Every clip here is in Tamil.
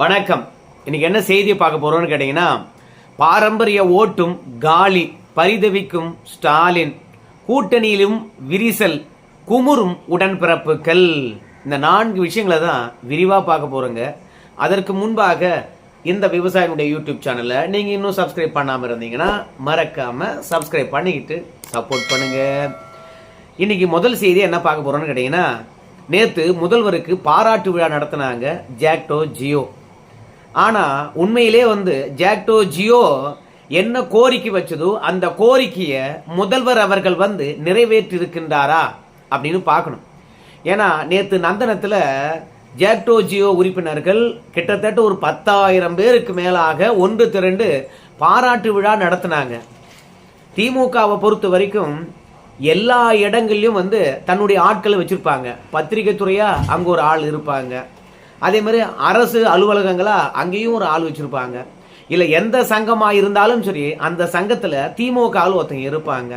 வணக்கம். இன்னைக்கு என்ன செய்தியை பார்க்க போறோம்னு கேட்டீங்கன்னா பாரம்பரிய ஓட்டும் காலி பரிதவிக்கும் ஸ்டாலின் கூட்டணியிலும் விரிசல் குமுறும் உடன்பிறப்புகள். இந்த நான்கு விஷயங்களை தான் விரிவாக பார்க்க போறோங்க. அதற்கு முன்பாக இந்த விவசாயினுடைய யூடியூப் சேனலை நீங்கள் இன்னும் சப்ஸ்கிரைப் பண்ணாமல் இருந்தீங்கன்னா மறக்காமல் சப்ஸ்கிரைப் பண்ணிக்கிட்டு சப்போர்ட் பண்ணுங்க. இன்னைக்கு முதல் செய்தி என்ன பார்க்க போகிறோன்னு கேட்டீங்கன்னா நேற்று முதல்வருக்கு பாராட்டு விழா நடத்தினாங்க ஜாக்டோ ஜியோ. ஆனால் உண்மையிலே வந்து ஜாக்டோ ஜியோ என்ன கோரிக்கை வச்சதோ அந்த கோரிக்கையை முதல்வர் அவர்கள் வந்து நிறைவேற்றிருக்கின்றாரா அப்படின்னு பார்க்கணும். ஏன்னா நேற்று நந்தனத்தில் ஜாக்டோ ஜியோ உறுப்பினர்கள் கிட்டத்தட்ட ஒரு பத்தாயிரம் பேருக்கு மேலாக ஒன்று திரண்டு பாராட்டு விழா நடத்தினாங்க. திமுகவை பொறுத்த வரைக்கும் எல்லா இடங்கள்லையும் வந்து தன்னுடைய ஆட்களை வச்சுருப்பாங்க. பத்திரிகை துறையாக அங்கே ஒரு ஆள் இருப்பாங்க. அதே மாதிரி அரசு அலுவலகங்களாக அங்கேயும் ஒரு ஆள் வச்சுருப்பாங்க. இல்லை எந்த சங்கமாக இருந்தாலும் சரி அந்த சங்கத்தில் திமுக ஆள் ஒருத்தங்க இருப்பாங்க.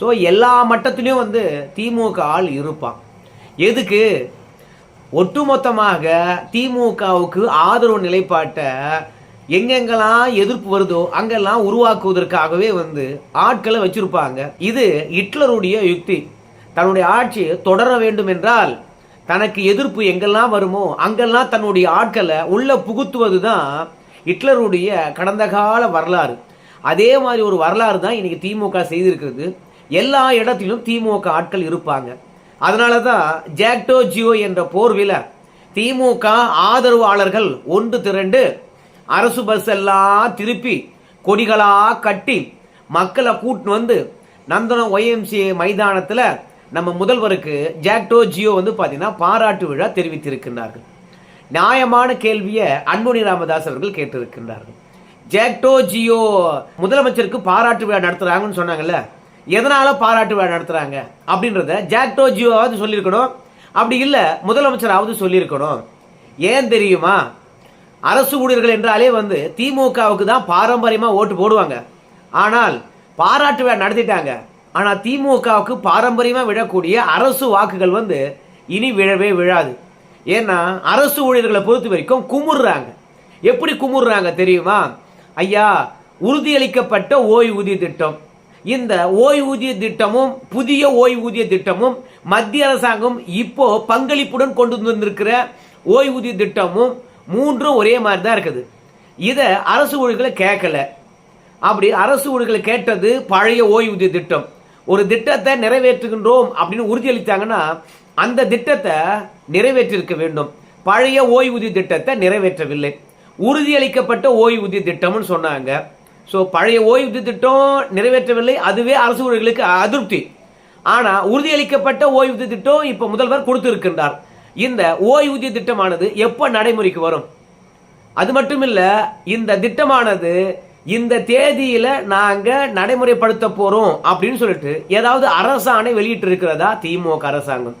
ஸோ எல்லா மட்டத்திலையும் வந்து திமுக ஆள் இருப்பான். எதுக்கு? ஒட்டுமொத்தமாக திமுகவுக்கு ஆதரவு நிலைப்பாட்டை எங்கெங்கெல்லாம் எதிர்ப்பு வருதோ அங்கெல்லாம் உருவாக்குவதற்காகவே வந்து ஆட்களை வச்சிருப்பாங்க. இது ஹிட்லருடைய யுக்தி. தன்னுடைய ஆட்சியை தொடர வேண்டும் என்றால் தனக்கு எதிர்ப்பு எங்கெல்லாம் வருமோ அங்கெல்லாம் தன்னுடைய ஆட்களை உள்ளே புகுத்துவது தான் ஹிட்லருடைய கடந்த கால வரலாறு. அதே மாதிரி ஒரு வரலாறு தான் இன்றைக்கி திமுக செய்திருக்கிறது. எல்லா இடத்திலும் திமுக ஆட்கள் இருப்பாங்க. அதனால தான் ஜாக்டோ ஜியோ என்ற போர்வில் திமுக ஆதரவாளர்கள் ஒன்று திரண்டு அரசு பஸ் எல்லாம் திருப்பி கொடிகளாக கட்டி மக்களை கூட்டின்னு வந்து நந்தனம் ஒய்எம்சிஏ மைதானத்தில் நம்ம முதல்வருக்கு ஜாக்டோ ஜியோ வந்து பார்த்தீங்கன்னா பாராட்டு விழா தெரிவித்திருக்கின்றார்கள். நியாயமான கேள்வியை அன்புனி ராமதாஸ் அவர்கள் கேட்டிருக்கின்றார்கள். ஜாக்டோ ஜியோ முதலமைச்சருக்கு பாராட்டு விழா நடத்துகிறாங்கன்னு சொன்னாங்கல்ல எதனால பாராட்டு விழா நடத்துகிறாங்க அப்படின்றத ஜாக்டோ ஜியோவாவது சொல்லியிருக்கணும். அப்படி இல்லை முதலமைச்சராவது சொல்லியிருக்கணும். ஏன் தெரியுமா? அரசு ஊழியர்கள் என்றாலே வந்து திமுகவுக்கு தான் பாரம்பரியமாக ஓட்டு போடுவாங்க. ஆனால் பாராட்டு விழா நடத்திட்டாங்க. ஆனால் திமுகவுக்கு பாரம்பரியமாக விழக்கூடிய அரசு வாக்குகள் வந்து இனி விழவே விழாது. ஏன்னா அரசு ஊழியர்களை பொறுத்த வரைக்கும் குமுறுறாங்க. எப்படி குமுறுறாங்க தெரியுமா? ஐயா உறுதியளிக்கப்பட்ட ஓய்வூதிய திட்டம். இந்த ஓய்வூதிய திட்டமும் புதிய ஓய்வூதிய திட்டமும் மத்திய அரசாங்கம் இப்போ பங்களிப்புடன் கொண்டு வந்திருக்கிற ஓய்வூதிய திட்டமும் மூன்றும் ஒரே மாதிரி தான் இருக்குது. இதை அரசு ஊழியர்களை கேட்கல. அப்படி அரசு ஊழியர்களை கேட்டது பழைய ஓய்வூதிய திட்டம். ஒரு திட்டத்தை நிறைவேற்றுகின்றோம் அப்படின்னு உறுதியளித்தாங்கன்னா அந்த திட்டத்தை நிறைவேற்றிருக்க வேண்டும். பழைய ஓய்வூதிய திட்டத்தை நிறைவேற்றவில்லை. உறுதியளிக்கப்பட்ட ஓய்வூதிய திட்டம்னு சொன்னாங்க. ஸோ பழைய ஓய்வூதிய திட்டம் நிறைவேற்றவில்லை. அதுவே அரசு ஊழியர்களுக்கு அதிருப்தி. ஆனால் உறுதியளிக்கப்பட்ட ஓய்வூதிய திட்டம் இப்போ முதல்வர் கொடுத்திருக்கின்றார். இந்த ஓய்வூதிய திட்டமானது எப்போ நடைமுறைக்கு வரும்? அது மட்டும் இல்லை இந்த திட்டமானது இந்த தேதியில நாங்க நடைமுறைப்படுத்த போறோம் அப்படின்னு சொல்லிட்டு ஏதாவது அரசாணை வெளியிட்டு இருக்கிறதா திமுக அரசாங்கம்.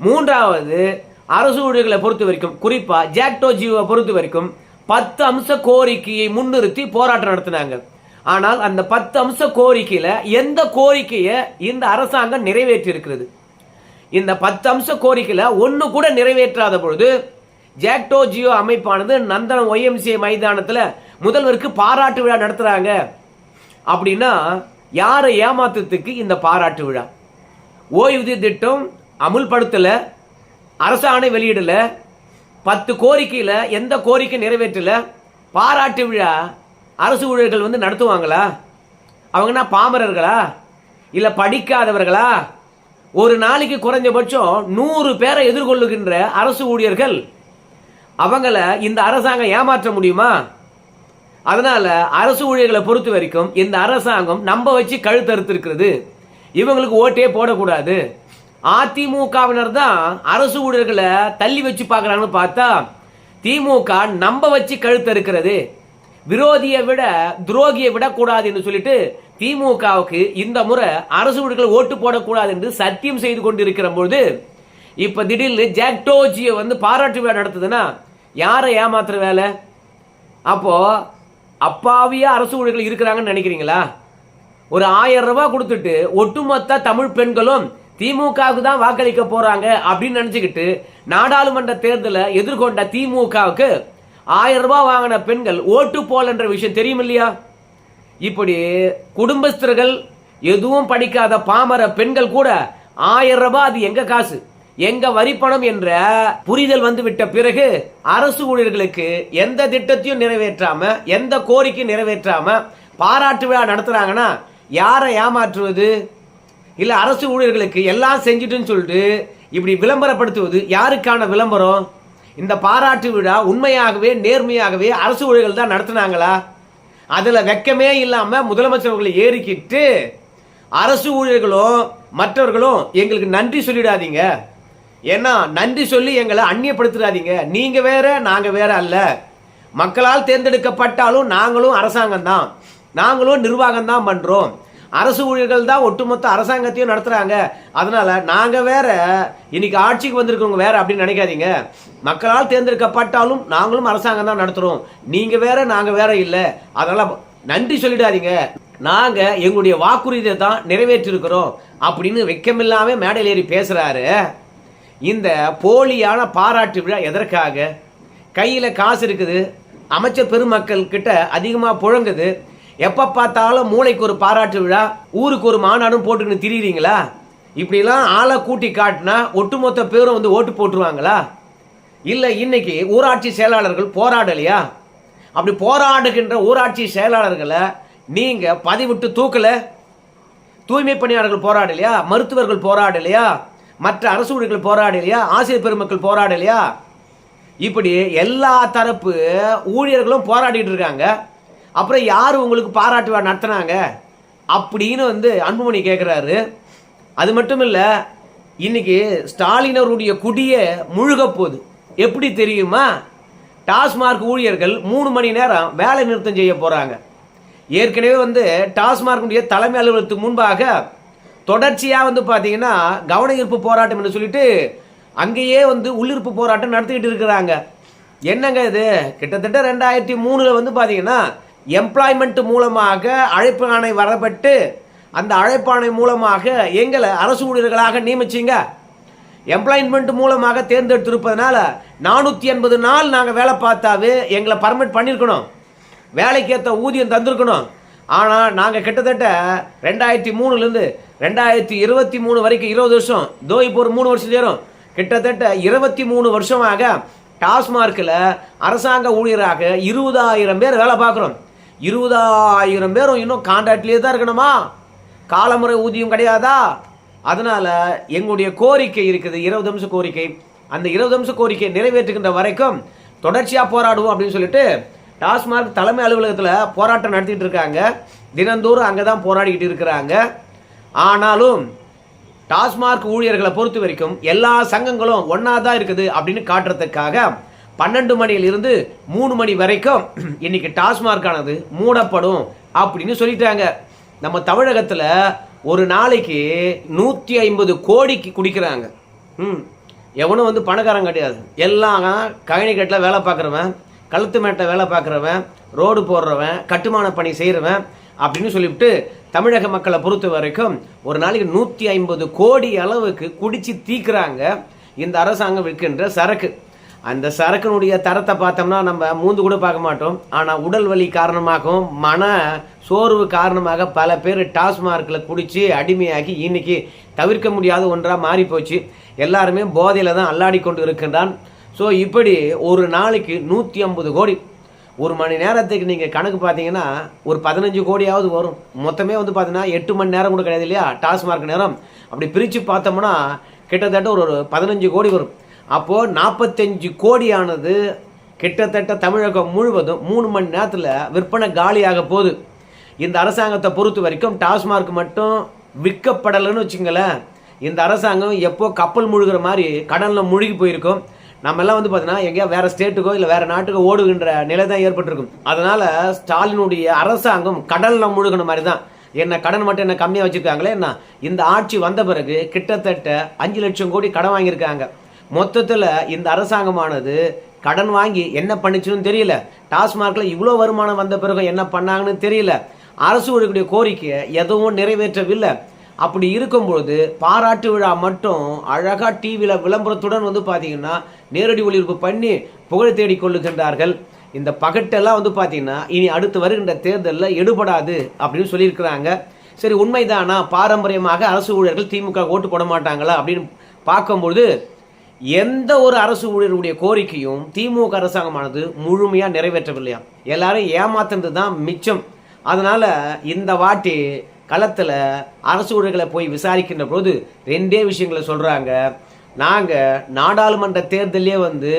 மூன்றாவது அரசு ஊழியர்களை பொறுத்த வரைக்கும் குறிப்பா ஜாக்டோ ஜியோவை பொறுத்த வரைக்கும் பத்து அம்ச கோரிக்கையை முன்னிறுத்தி போராட்டம் நடத்தினாங்க. ஆனால் அந்த பத்து அம்ச கோரிக்கையில எந்த கோரிக்கையை இந்த அரசாங்கம் நிறைவேற்றி இருக்கிறது இந்த பத்து அம்ச கோரிக்கையில ஒன்னு கூட நிறைவேற்றாத பொழுது ஜாக்டோ ஜியோ அமைப்பானது நந்தனம் ஒய்எம்சிஏ மைதானத்தில் முதல்வருக்கு பாராட்டு விழா நடத்துகிறாங்க அப்படின்னா யாரை ஏமாத்துறதுக்கு இந்த பாராட்டு விழா? ஓய்வூதிய திட்டம் அமுல்படுத்தலை அரசாணை வெளியிடலை பத்து கோரிக்கையில் எந்த கோரிக்கை நிறைவேற்றல பாராட்டு விழா அரசு ஊழியர்கள் வந்து நடத்துவாங்களா? அவங்கன்னா பாமரர்களா? இல்லை படிக்காதவர்களா? ஒரு நாளைக்கு குறைஞ்சபட்சம் நூறு பேரை எதிர்கொள்ளுகின்ற அரசு ஊழியர்கள் அவங்கள இந்த அரசாங்கம் ஏமாற்ற முடியுமா? அதனால அரசு ஊழியர்களை பொறுத்த வரைக்கும் இந்த அரசாங்கம் நம்ப வச்சு கழுத்தறுத்திருக்கிறது. இவங்களுக்கு ஓட்டே போடக்கூடாது. அதிமுகவினர் தான் அரசு ஊழியர்களை தள்ளி வச்சு பார்க்குறாங்கன்னு பார்த்தா திமுக நம்ப வச்சு கழுத்தறுக்கிறது. விரோதியை விட துரோகியை விடக்கூடாது என்று சொல்லிட்டு திமுகவுக்கு இந்த முறை அரசு ஊழியர்கள் ஓட்டு போடக்கூடாது என்று சத்தியம் செய்து கொண்டிருக்கிற பொழுது இப்ப திடீர்னு ஜாக்டோஜியை வந்து பாராட்டு விழா நடத்துதுன்னா யாரை ஏமாத்துற வேலை? அப்போ அப்பாவியா அரசு ஊழியர்கள் இருக்கிறாங்கன்னு நினைக்கிறீங்களா? ஒரு ஆயிரம் ரூபாய் கொடுத்துட்டு ஒட்டுமொத்த தமிழ் பெண்களும் திமுகவுக்கு தான் வாக்களிக்க போறாங்க அப்படின்னு நினைச்சுக்கிட்டு நாடாளுமன்ற தேர்தலை எதிர்கொண்ட திமுகவுக்கு ஆயிரம் ரூபாய் வாங்கின பெண்கள் ஓட்டு போல் என்ற விஷயம் தெரியும் இல்லையா? இப்படி குடும்பஸ்தர்கள் எதுவும் படிக்காத பாமர பெண்கள் கூட ஆயிரம் ரூபாய் அது எங்க காசு? எங்க வரிப்பணம் என்ற புரிதல் வந்து விட்ட பிறகு அரசு ஊழியர்களுக்கு எந்த திட்டத்தையும் நிறைவேற்றாம எந்த கோரிக்கையும் நிறைவேற்றாம பாராட்டு விழா நடத்துறாங்கன்னா யாரை ஏமாற்றுவது? இல்ல அரசு ஊழியர்களுக்கு எல்லாம் செஞ்சுட்டுன்னு சொல்லிட்டு இப்படி விளம்பரப்படுத்துவது யாருக்கான விளம்பரம்? இந்த பாராட்டு விழா உண்மையாகவே நேர்மையாகவே அரசு ஊழியர்கள் தான் நடத்துனாங்களா? அதுல வெக்கமே இல்லாம முதலமைச்சர் அவர்களை ஏறிக்கிட்டு அரசு ஊழியர்களும் மற்றவர்களும் எங்களுக்கு நன்றி சொல்லிடாதீங்க. ஏன்னா நன்றி சொல்லி எங்களை அந்நியப்படுத்துறாதீங்க. நீங்க வேற நாங்க வேற அல்ல. மக்களால் தேர்ந்தெடுக்கப்பட்டாலும் நாங்களும் அரசாங்கம் தான் நாங்களும் நிர்வாகம் தான் பண்றோம். அரசு ஊழியர்கள் தான் ஒட்டுமொத்த அரசாங்கத்தையும் நடத்துறாங்க. அதனால நாங்க வேற இன்னைக்கு ஆட்சிக்கு வந்திருக்கவங்க வேற அப்படின்னு நினைக்காதீங்க. மக்களால் தேர்ந்தெடுக்கப்பட்டாலும் நாங்களும் அரசாங்கம் தான் நடத்துறோம். நீங்க வேற நாங்க வேற இல்லை. அதனால நன்றி சொல்லிடாதீங்க. நாங்க எங்களுடைய வாக்குறுதியை தான் நிறைவேற்றிருக்கிறோம். அப்படின்னு வெக்கமில்லாம மேடையில் ஏறி பேசுறாரு. இந்த போலியான பாராட்டு விழா எதற்காக? கையில் காசு இருக்குது அமைச்சர் பெருமக்கள் கிட்ட அதிகமாக புழங்குது. எப்போ பார்த்தாலும் மூளைக்கு ஒரு பாராட்டு விழா ஊருக்கு ஒரு மாநாடும் போட்டுக்கின்னு திரியிறீங்களா? இப்படிலாம் ஆளை கூட்டி காட்டினா ஒட்டுமொத்த பேரும் வந்து ஓட்டு போட்டுருவாங்களா? இல்லை இன்னைக்கு ஊராட்சி செயலாளர்கள் போராடலையா? அப்படி போராடுகின்ற ஊராட்சி செயலாளர்களை நீங்கள் பதிவிட்டு தூக்கலை? தூய்மை பணியாளர்கள் போராடலையா? மருத்துவர்கள் போராடலையா? மற்ற அரசு ஊழியர்கள் போராடலையா ஆசிரியர் பெருமக்கள் போராடலையா இப்படி எல்லா தரப்பு ஊழியர்களும் போராடிட்டு இருக்காங்க. அப்புறம் யார் உங்களுக்கு பாராட்டு விழா நடத்துனாங்க? அப்படின்னு வந்து அன்புமணி கேட்குறாரு அது மட்டும் இல்லை இன்னைக்கு ஸ்டாலினருடைய குடியை முழுக போகுது. எப்படி தெரியுமா? டாஸ்மார்க் ஊழியர்கள் மூணு மணி நேரம் வேலை நிறுத்தம் செய்ய போகிறாங்க ஏற்கனவே வந்து டாஸ்மார்க்குடைய தலைமை அலுவலகத்துக்கு முன்பாக தொடர்ச்சியாக வந்து பார்த்தீங்கன்னா கவன ஈர்ப்பு போராட்டம் என்று சொல்லிட்டு அங்கேயே வந்து உள்ளிருப்பு போராட்டம் நடத்திக்கிட்டு இருக்கிறாங்க. என்னங்க இது? கிட்டத்தட்ட ரெண்டாயிரத்தி மூணில் வந்து பார்த்தீங்கன்னா எம்ப்ளாய்மெண்ட் மூலமாக அழைப்பு ஆணை வரப்பட்டு அந்த அழைப்பாணை மூலமாக எங்களை அரசு ஊழியர்களாக நியமிச்சிங்க. எம்ப்ளாய்மெண்ட் மூலமாக தேர்ந்தெடுத்திருப்பதனால நானூற்றி எண்பது நாள் நாங்கள் வேலை பார்த்தாவே எங்களை பர்மிட் பண்ணியிருக்கணும் வேலைக்கேற்ற ஊதியம் தந்திருக்கணும். ஆனால் நாங்கள் கிட்டத்தட்ட ரெண்டாயிரத்தி மூணுலேருந்து ரெண்டாயிரத்தி இருபத்தி மூணு வரைக்கும் இருபது வருஷம். தோ இப்போ ஒரு மூணு வருஷம் சேரும். கிட்டத்தட்ட இருபத்தி மூணு வருஷமாக டாஸ்மார்க்கில் அரசாங்க ஊழியராக இருபதாயிரம் பேர் வேலை பார்க்குறோம். இருபதாயிரம் பேரும் இன்னும் கான்ட்ராக்ட்லேயே தான் இருக்கணுமா? காலமுறை ஊதியம் கிடையாதா? அதனால் எங்களுடைய கோரிக்கை இருக்குது இருபது நிமிஷம் கோரிக்கை. அந்த இருபது நிமிஷம் கோரிக்கை நிறைவேற்றுகின்ற வரைக்கும் தொடர்ச்சியாக போராடுவோம் அப்படின்னு சொல்லிட்டு டாஸ்மார்க் தலைமை அலுவலகத்தில் போராட்டம் நடத்திட்டு இருக்காங்க. தினந்தோறும் அங்கே தான் போராடிக்கிட்டு இருக்கிறாங்க. ஆனாலும் டாஸ்மார்க் ஊழியர்களை பொறுத்த வரைக்கும் எல்லா சங்கங்களும் ஒன்றா தான் இருக்குது அப்படின்னு காட்டுறதுக்காக பன்னெண்டு மணியிலிருந்து மூணு மணி வரைக்கும் இன்னைக்கு டாஸ்மார்க் ஆனது மூடப்படும் அப்படின்னு சொல்லிட்டாங்க. நம்ம தமிழகத்தில் ஒரு நாளைக்கு நூற்றி ஐம்பது கோடிக்கு குடிக்கிறாங்க. ம். எவனும் வந்து பணக்காரன் கிடையாது. எல்லாம் கழனிக்கட்டில் வேலை பார்க்குறவன் கழுத்து மேட்டை வேலை பார்க்குறவன் ரோடு போடுறவன் கட்டுமான பணி செய்கிறவன் அப்படின்னு சொல்லிவிட்டு தமிழக மக்களை பொறுத்த வரைக்கும் ஒரு நாளைக்கு நூற்றி ஐம்பது கோடி அளவுக்கு குடித்து தீக்குறாங்க இந்த அரசாங்கம் விற்கின்ற சரக்கு. அந்த சரக்கினுடைய தரத்தை பார்த்தோம்னா நம்ம மூந்து கூட பார்க்க மாட்டோம். ஆனால் உடல் வலி காரணமாகவும் மன சோர்வு காரணமாக பல பேர் டாஸ்மார்க்கில் குடித்து அடிமையாகி இன்னைக்கு தவிர்க்க முடியாத ஒன்றாக மாறி போச்சு எல்லாருமே போதையில் தான் அல்லாடி கொண்டு இருக்கின்றான். ஸோ இப்படி ஒரு நாளைக்கு நூற்றி ஐம்பது கோடி ஒரு மணி நேரத்துக்கு நீங்கள் கணக்கு பார்த்தீங்கன்னா ஒரு பதினஞ்சு கோடியாவது வரும். மொத்தமே வந்து பார்த்தீங்கன்னா எட்டு மணி நேரம் கூட கிடையாது இல்லையா? டாஸ்மார்க் நேரம். அப்படி பிரித்து பார்த்தோம்னா கிட்டத்தட்ட ஒரு பதினஞ்சு கோடி வரும். அப்போது நாற்பத்தஞ்சு கோடியானது கிட்டத்தட்ட தமிழகம் முழுவதும் மூணு மணி நேரத்தில் விற்பனை காலியாக போகுது. இந்த அரசாங்கத்தை பொறுத்த வரைக்கும் டாஸ்மார்க் மட்டும் விற்கப்படலைன்னு வச்சுங்களேன் இந்த அரசாங்கம் எப்போ கப்பல் முழுகிற மாதிரி கடலில் முழுகி போயிருக்கும். நம்ம எல்லாம் வந்து பார்த்தீங்கன்னா எங்கேயா வேற ஸ்டேட்டுக்கோ இல்லை வேற நாட்டுக்கோ ஓடுகின்ற நிலை தான் ஏற்பட்டிருக்கும். அதனால ஸ்டாலினுடைய அரசாங்கம் கடலில் முழுகின மாதிரி தான் என்ன கடன் மட்டும் என்ன கம்மியாக வச்சிருக்காங்களே என்ன? இந்த ஆட்சி வந்த பிறகு கிட்டத்தட்ட அஞ்சு லட்சம் கோடி கடன் வாங்கியிருக்காங்க. மொத்தத்தில் இந்த அரசாங்கமானது கடன் வாங்கி என்ன பண்ணிச்சுன்னு தெரியல. டாஸ்மார்க்கில் இவ்வளோ வருமானம் வந்த பிறகு என்ன பண்ணாங்கன்னு தெரியல. அரசு கோரிக்கையை எதுவும் நிறைவேற்றவில்லை. அப்படி இருக்கும்பொழுது பாராட்டு விழா மட்டும் அழகாக டிவியில் விளம்பரத்துடன் வந்து பார்த்தீங்கன்னா நேரடி ஒளிபரப்பு பண்ணி புகழ் தேடி கொள்ளுகின்றார்கள். இந்த பகட்டெல்லாம் வந்து பார்த்தீங்கன்னா இனி அடுத்து வருகின்ற தேர்தலில் எடுபடாது அப்படின்னு சொல்லியிருக்கிறாங்க. சரி உண்மைதானா? பாரம்பரியமாக அரசு ஊழியர்கள் திமுக ஓட்டு போட மாட்டாங்களா அப்படின்னு பார்க்கும்பொழுது எந்த ஒரு அரசு ஊழியருடைய கோரிக்கையும் திமுக அரசாங்கமானது முழுமையாக நிறைவேற்றவில்லையா எல்லாரும் ஏமாத்துறது தான் மிச்சம். அதனால இந்த வாட்டி களத்தில் அரசு ஊழியர்களை போய் விசாரிக்கின்ற போது ரெண்டே விஷயங்களை சொல்கிறாங்க நாங்கள் நாடாளுமன்ற தேர்தலே வந்து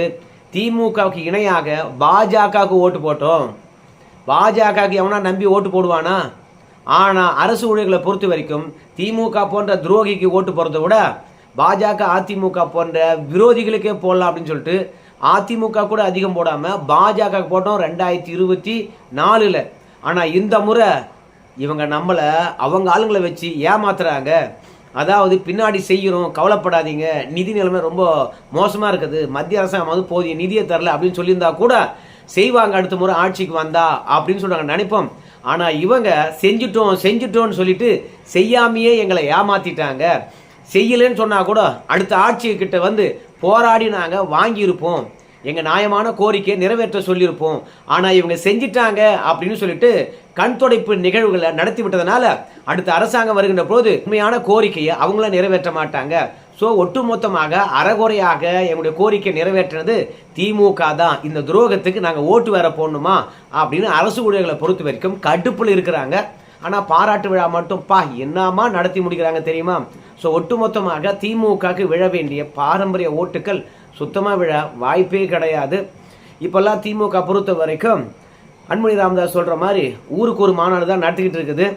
திமுகவுக்கு இணையாக பாஜகவுக்கு ஓட்டு போட்டோம். பாஜகவுக்கு எவனா நம்பி ஓட்டு போடுவானா? ஆனால் அரசு ஊழியர்களை பொறுத்த வரைக்கும் திமுக போன்ற துரோகிக்கு ஓட்டு போகிறத விட பாஜக அதிமுக போன்ற விரோதிகளுக்கே போடலாம் அப்படின்னு சொல்லிட்டு அதிமுக கூட அதிகம் போடாமல் பாஜக போட்டோம் ரெண்டாயிரத்தி இருபத்தி நாலில். ஆனால் இந்த முறை இவங்க நம்மளை அவங்க ஆளுங்களை வச்சு ஏமாத்துறாங்க. அதாவது பின்னாடி செய்கிறோம் கவலைப்படாதீங்க. நிதி நிலைமை ரொம்ப மோசமாக இருக்குது. மத்திய அரசாங்கம் வந்து போதிய நிதியை தரல அப்படின்னு சொல்லியிருந்தா கூட செய்வாங்க அடுத்த முறை ஆட்சிக்கு வந்தா அப்படின்னு சொல்கிறாங்க நினைப்போம். ஆனால் இவங்க செஞ்சுட்டோம் செஞ்சுட்டோம்னு சொல்லிட்டு செய்யாமையே எங்களை ஏமாத்திட்டாங்க. செய்யலைன்னு சொன்னால் கூட அடுத்த ஆட்சி கிட்ட வந்து போராடி நாங்கள் வாங்கியிருப்போம். எங்கள் நியாயமான கோரிக்கையை நிறைவேற்ற சொல்லியிருப்போம். ஆனால் இவங்க செஞ்சிட்டாங்க அப்படின்னு சொல்லிட்டு கண் துடைப்பு நிகழ்வுகளை நடத்தி விட்டதுனால அடுத்த அரசாங்கம் வருகின்ற போது உண்மையான கோரிக்கையை அவங்கள நிறைவேற்ற மாட்டாங்க. ஸோ ஒட்டுமொத்தமாக அறகுறையாக எங்களுடைய கோரிக்கை நிறைவேற்றினது திமுக தான். இந்த துரோகத்துக்கு நாங்கள் ஓட்டு வேற போடணுமா அப்படின்னு அரசு ஊழியர்களை பொறுத்த வரைக்கும் கடுப்பில் இருக்கிறாங்க. ஆனால் பாராட்டு விழா மட்டும் பா என்னமா நடத்தி முடிக்கிறாங்க தெரியுமா? ஸோ ஒட்டுமொத்தமாக திமுகவுக்கு விழ வேண்டிய பாரம்பரிய ஓட்டுகள் சுத்தமாக விழ வாய்ப்பே கிடையாது. இப்போல்லாம் திமுக பொறுத்த வரைக்கும் அன்புமணி ராமதாஸ் சொல்கிற மாதிரி ஊருக்கு ஒரு மாநாடு தான் நடத்திக்கிட்டு இருக்குது.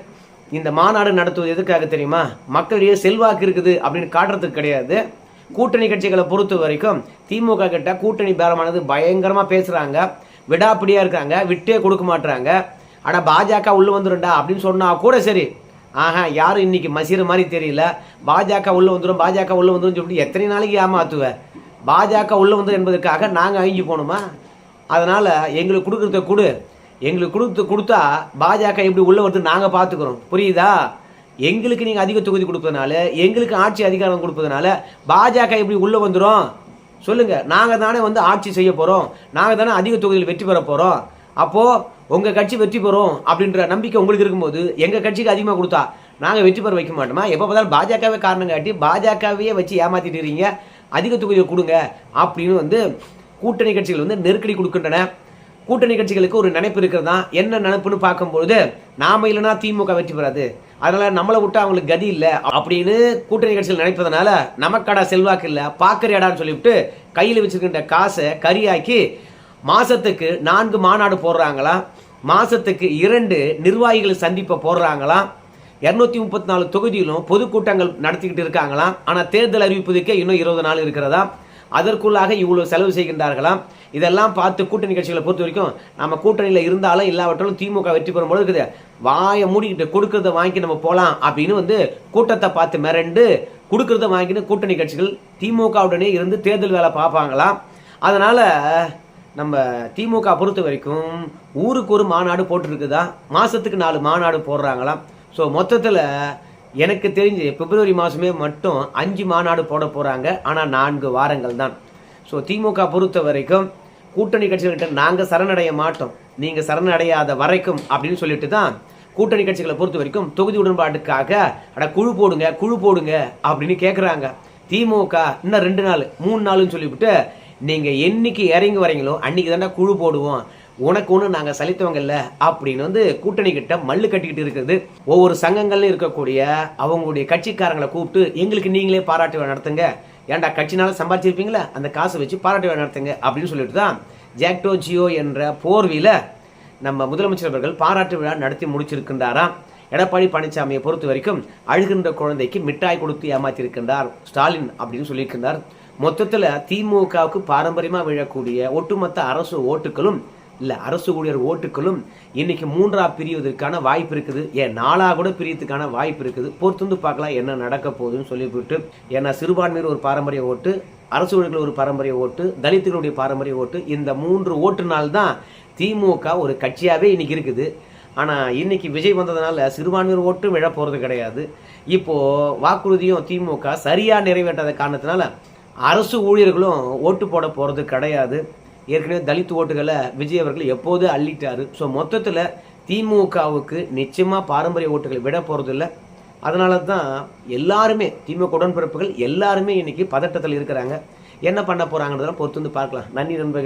இந்த மாநாடு நடத்துவது எதுக்காக தெரியுமா? மக்களிடையே செல்வாக்கு இருக்குது அப்படின்னு காட்டுறதுக்கு கிடையாது. கூட்டணி கட்சிகளை பொறுத்த வரைக்கும் திமுக கிட்ட கூட்டணி பேரமானது பயங்கரமாக பேசுகிறாங்க விடாப்பிடியாக இருக்காங்க. விட்டே கொடுக்க மாட்டுறாங்க ஆனால் பாஜக உள்ளே வந்துருண்டா அப்படின்னு சொன்னால் கூட சரி. ஆஹா யாரும் இன்னைக்கு மசீர் மாதிரி தெரியல. பாஜக உள்ளே வந்துடும் பாஜக உள்ளே வந்துடும் சொல்லிட்டு எத்தனை நாளைக்கு ஏமாத்துவேன் பாஜக உள்ளே வந்தது என்பதற்காக நாங்கள் அழிஞ்சு போகணுமா அதனால் எங்களுக்கு கொடுக்குறத கொடு. எங்களுக்கு கொடுத்து கொடுத்தா பாஜக எப்படி உள்ளே வருது நாங்கள் பார்த்துக்குறோம் புரியுதா? எங்களுக்கு நீங்கள் அதிக தொகுதி கொடுப்பதனால எங்களுக்கு ஆட்சி அதிகாரம் கொடுப்பதனால பாஜக எப்படி உள்ளே வந்துடும் சொல்லுங்கள் நாங்கள் தானே வந்து ஆட்சி செய்ய போகிறோம் நாங்கள் தானே அதிக தொகுதியில் வெற்றி பெற போகிறோம் அப்போது உங்கள் கட்சி வெற்றி பெறும் அப்படின்ற நம்பிக்கை உங்களுக்கு இருக்கும்போது எங்கள் கட்சிக்கு அதிகமாக கொடுத்தா நாங்கள் வெற்றி பெற வைக்க மாட்டோமா? எப்போ பார்த்தாலும் பாஜகவே காரணம் காட்டி பாஜகவையே வச்சு ஏமாற்றிட்டு இருக்கீங்க. அதிக தொகுதியை கொடுங்க அப்படின்னு வந்து கூட்டணி கட்சிகள் வந்து நெருக்கடி கொடுக்கின்றன. கூட்டணி கட்சிகளுக்கு ஒரு நினைப்பு இருக்கிறதா? என்ன நினைப்புன்னு பார்க்கும்பொழுது நாம இல்லைன்னா திமுக வெற்றி பெறாது. அதனால நம்மளை விட்டு அவங்களுக்கு கதி இல்லை அப்படின்னு கூட்டணி கட்சிகள் நினைப்பதனால நமக்கடா செல்வாக்கு இல்லை பாக்கறியாடான்னு சொல்லிவிட்டு கையில் வச்சிருக்கின்ற காசை கரியாக்கி மாசத்துக்கு நான்கு மாநாடு போடுறாங்களாம் மாசத்துக்கு இரண்டு நிர்வாகிகள் சந்திப்பை போடுறாங்களாம் இரநூத்தி முப்பத்தி நாலு தொகுதியிலும் பொதுக்கூட்டங்கள் நடத்திக்கிட்டு இருக்காங்களாம். ஆனால் தேர்தல் அறிவிப்பதற்கே இன்னும் இருபது நாள் இருக்கிறதா? அதற்குள்ளாக இவ்வளவு செலவு செய்கின்றார்களாம். இதெல்லாம் பார்த்து கூட்டணி கட்சிகளை பொறுத்த வரைக்கும் நம்ம கூட்டணியில் இருந்தாலும் இல்லாவற்றாலும் திமுக வெற்றி பெறும் போது இருக்குது. வாயை மூடிக்கிட்டு கொடுக்கறத வாங்கி நம்ம போகலாம் அப்படின்னு வந்து கூட்டத்தை பார்த்து மிரண்டு கொடுக்கறத வாங்கின்னு கூட்டணி கட்சிகள் திமுகவுடனே இருந்து தேர்தல் வேலை பார்ப்பாங்களாம். அதனால் நம்ம திமுக பொறுத்த வரைக்கும் ஊருக்கு ஒரு மாநாடு போட்டுருக்குதா? மாதத்துக்கு நாலு மாநாடு போடுறாங்களாம். ஸோ மொத்தத்தில் எனக்கு தெரிஞ்சு பிப்ரவரி மாதமே மட்டும் அஞ்சு மாநாடு போட போகிறாங்க ஆனால் நான்கு வாரங்கள் தான். ஸோ திமுக பொறுத்த வரைக்கும் கூட்டணி கட்சிகள்கிட்ட நாங்கள் சரணடைய மாட்டோம். நீங்கள் சரணடையாத வரைக்கும் அப்படின்னு சொல்லிட்டு தான் கூட்டணி கட்சிகளை பொறுத்த வரைக்கும் தொகுதி உடன்பாட்டுக்காக அட குழு போடுங்க குழு போடுங்க அப்படின்னு கேட்குறாங்க திமுக இன்னும் ரெண்டு நாள் மூணு நாள்னு சொல்லிவிட்டு நீங்கள் என்னைக்கு இறங்கி வரீங்களோ அன்றைக்கி தானே குழு போடுவோம். உனக்கு ஒன்று நாங்கள் சலித்தவங்க இல்லை அப்படின்னு வந்து கூட்டணி கிட்ட மல்லு கட்டிக்கிட்டு இருக்குது. ஒவ்வொரு சங்கங்கள்லையும் இருக்கக்கூடிய அவங்களுடைய கட்சிக்காரங்களை கூப்பிட்டு எங்களுக்கு நீங்களே பாராட்டு விழா நடத்துங்க. ஏன்டா கட்சினால சம்பாதிச்சிருப்பீங்களா? அந்த காசை வச்சு பாராட்டு விழா நடத்துங்க அப்படின்னு சொல்லிட்டு தான் ஜாக்டோ ஜியோ என்ற போர்வியில் நம்ம முதலமைச்சர் அவர்கள் பாராட்டு விழா நடத்தி முடிச்சிருக்கின்றாராம். எடப்பாடி பழனிசாமியை பொறுத்த வரைக்கும் அழுகின்ற குழந்தைக்கு மிட்டாய் கொடுத்து ஏமாற்றியிருக்கின்றார் ஸ்டாலின் அப்படின்னு சொல்லியிருக்கின்றார். மொத்தத்தில் திமுகவுக்கு பாரம்பரியமாக விழக்கூடிய ஒட்டுமொத்த அரசு ஓட்டுகளும் இல்லை அரசு ஊழியர் ஓட்டுகளும் இன்னைக்கு மூன்றா பிரிவதற்கான வாய்ப்பு இருக்குது. ஏன் நாளாக கூட பிரியத்துக்கான வாய்ப்பு இருக்குது. பொறுத்து பார்க்கலாம் என்ன நடக்க போகுதுன்னு சொல்லிவிட்டு ஏன்னா சிறுபான்மையர் ஒரு பாரம்பரிய ஓட்டு அரசு ஊழியர்கள் ஒரு பாரம்பரிய ஓட்டு தலித்துகளுடைய பாரம்பரிய ஓட்டு இந்த மூன்று ஓட்டுனால்தான் திமுக ஒரு கட்சியாகவே இன்றைக்கி இருக்குது. ஆனால் இன்னைக்கு விஜய் வந்ததுனால சிறுபான்மையர் ஓட்டும் விழ போகிறது கிடையாது. இப்போது வாக்குறுதியும் திமுக சரியாக நிறைவேற்றாத காரணத்தினால அரசு ஊழியர்களும் ஓட்டு போட போகிறது கிடையாது. ஏற்கனவே தலித் ஓட்டுகளை விஜய் அவர்கள் எப்போது அள்ளிட்டார்? ஸோ மொத்தத்தில் திமுகவுக்கு நிச்சயமாக பாரம்பரிய ஓட்டுகளை விட போகிறதில்ல அதனால தான் எல்லாருமே திமுக உடன்பிறப்புகள் எல்லாருமே இன்னைக்கு பதட்டத்தில் இருக்கிறாங்க. என்ன பண்ண போகிறாங்கன்றதெல்லாம் பொறுத்து வந்து பார்க்கலாம். நன்றி நண்பர்கள்.